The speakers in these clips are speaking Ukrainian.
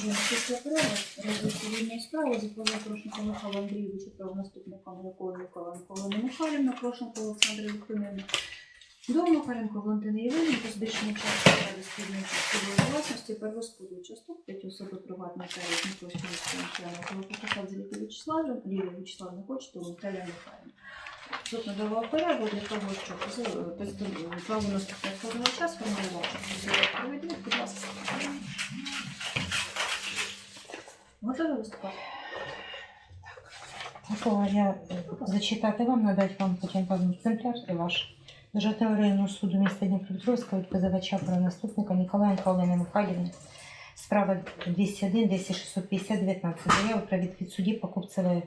Продовжуємо після перерви. Розгляд цивільної справи за позапрошником Михайла Андрійовича правонаступником якого Микола Микола Михайлівна, Прошенко Олександра Юхимівна, до Макаренко Валентини Євгенівни, збільшення частки ради спільної часткової власності, первосподу часток, п'ять особи приватної та різних міського члена Колокоса Зеліки Вячеславівна, Лілія Вячеславівна Хоче, то Наталія Михайлівна. Суд надавав перерву для того, щоб правонаступник позивача сформулював справедливість. Будь ласка. Виступати? Микола, я е, зачитати вам, надати вам потім вам екземпляр і ваш. Державного районного суду міста Дніпропетровська від позивача правонаступника Ніколаєнка Олени Михайлівни. Справа 201 10 650 19. Заява про відхід судді Покупцевої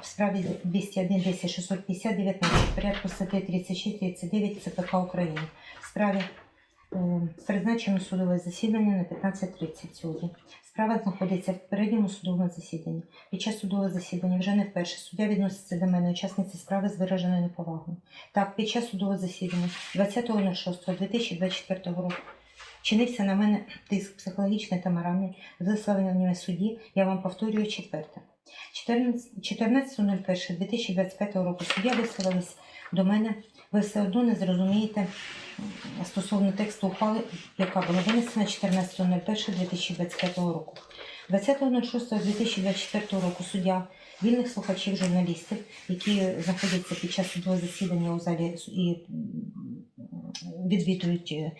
в справі 201 10 650 19 в порядку статті 36 39 ЦПК України. В справі призначено судове засідання на 15.30 сьогодні. Справа знаходиться в попередньому судовому засіданні. Під час судового засідання вже не вперше суддя відноситься до мене, учасниці справи з вираженою неповагою. Так, під час судового засідання 20.06.2024 року чинився на мене тиск психологічний та моральний з висловленнями судді, я вам повторюю четверте. 14 14.01.2025 року суддя висловилась до мене, ви все одно не зрозумієте стосовно тексту ухвали, яка була винесена 14.01.2025 року. 20.06.2024 року суддя вільних слухачів журналістів, які знаходяться під час судового засідання у залі і відвідують е,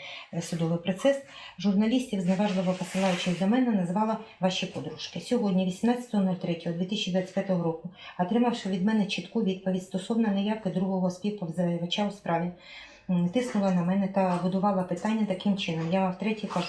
судовий процес, журналістів, зневажливо посилаючись до мене, назвала ваші подружки. Сьогодні, 18.03.2025 року, отримавши від мене чітку відповідь стосовно неявки другого співповзаєвача у справі, тиснула на мене та будувала питання таким чином. Я втретє кажу.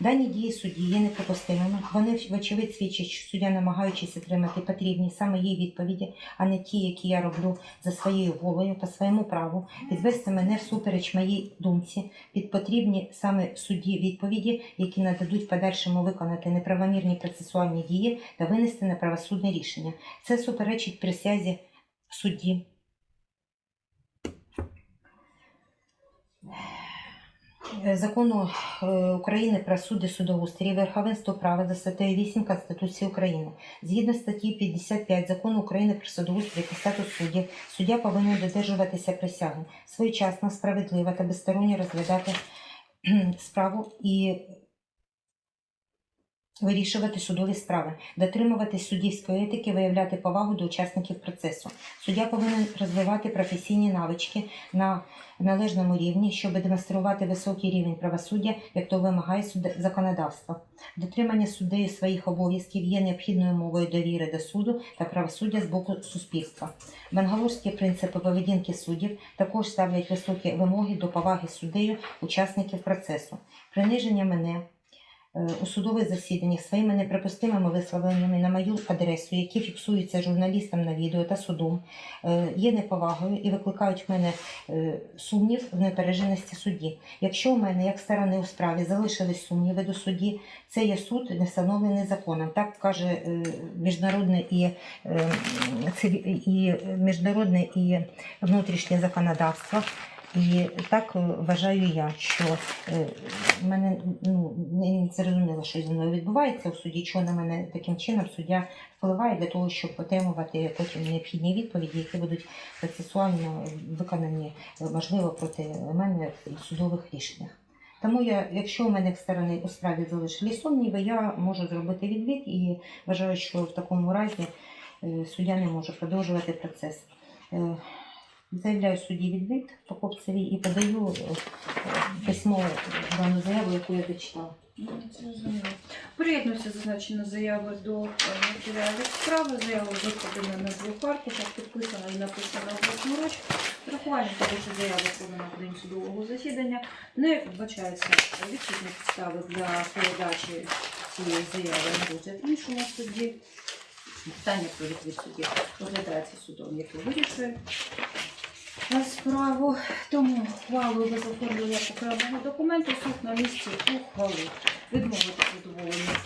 Дані дії судді є неприпустимими. Вони, вочевидь, свідчать, що суддя, намагаючись отримати потрібні саме їй відповіді, а не ті, які я роблю за своєю волею по своєму праву, підвести мене всупереч моїй думці під потрібні саме судді відповіді, які нададуть подальшому виконати неправомірні процесуальні дії та винести неправосудне рішення. Це суперечить присязі судді. Е, Закону е, України про суди судоустрій верховенство права за статтею 8 Конституції України. Згідно статті 55 Закону України про судоустрій та статус суддів, суддя повинен додержуватися присяги, своєчасно, справедливо та безсторонньо розглядати справу і вирішувати судові справи, дотримуватись суддівської етики, виявляти повагу до учасників процесу. Суддя повинен розвивати професійні навички на належному рівні, щоб демонструвати високий рівень правосуддя, як то вимагає законодавство. Дотримання суддею своїх обов'язків є необхідною мовою довіри до суду та правосуддя з боку суспільства. Бангалорські принципи поведінки суддів також ставлять високі вимоги до поваги суддею учасників процесу. Приниження мене у судових засіданнях своїми неприпустимими висловленнями на мою адресу, які фіксуються журналістам на відео та судом, е, є неповагою і викликають в мене е, сумнів в непереженості судді. Якщо у мене, як сторони у справі, залишились сумніви до судді, це є суд, не встановлений законом. Так каже е, міжнародне і, е, і міжнародне і внутрішнє законодавство. І так е, вважаю я, що е, в мене ну, не зрозуміло, що зі мною відбувається у суді, що на мене таким чином суддя впливає для того, щоб отримувати потім необхідні відповіді, які будуть процесуально виконані, е, можливо, проти мене в судових рішеннях. Тому я, якщо у мене як сторони у справі залишились сумніви, я можу зробити відвід і вважаю, що в такому разі е, суддя не може продовжувати процес. Заявляю судді відвід Покупцеві і подаю е, письмо дану заяву, яку я зачитала. Ну, Зрозуміло. Приєднуються зазначені заяви до е, матеріалів справи. Заява викладена на двох аркушах, підписана і написана власноруч. Рахування того, що заява подана в день судового засідання. Не вбачається відсутні підстави для передачі цієї заяви на розгляд іншому судді. Питання про відвід судді розглядається судом, який вирішує справу. Тому ухвалу без оформлення окремого документу суд на місці ухвалив відмовити задоволення.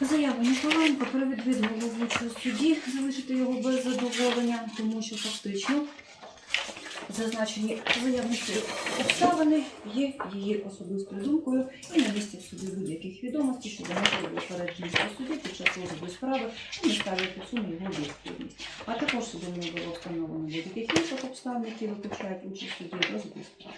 Заяву Ніколенко про відвід головуючого судді залишити його без задоволення, тому що фактично зазначені заявниці обставини є її особистою думкою і на місці в суді будь-яких відомостей щодо можливого упередженості судді під час розгляду справи не ставлять під сумнів його об'єктивність. А також судом не було встановлено будь-яких обставин, які виключають участь судді в розгляді справи.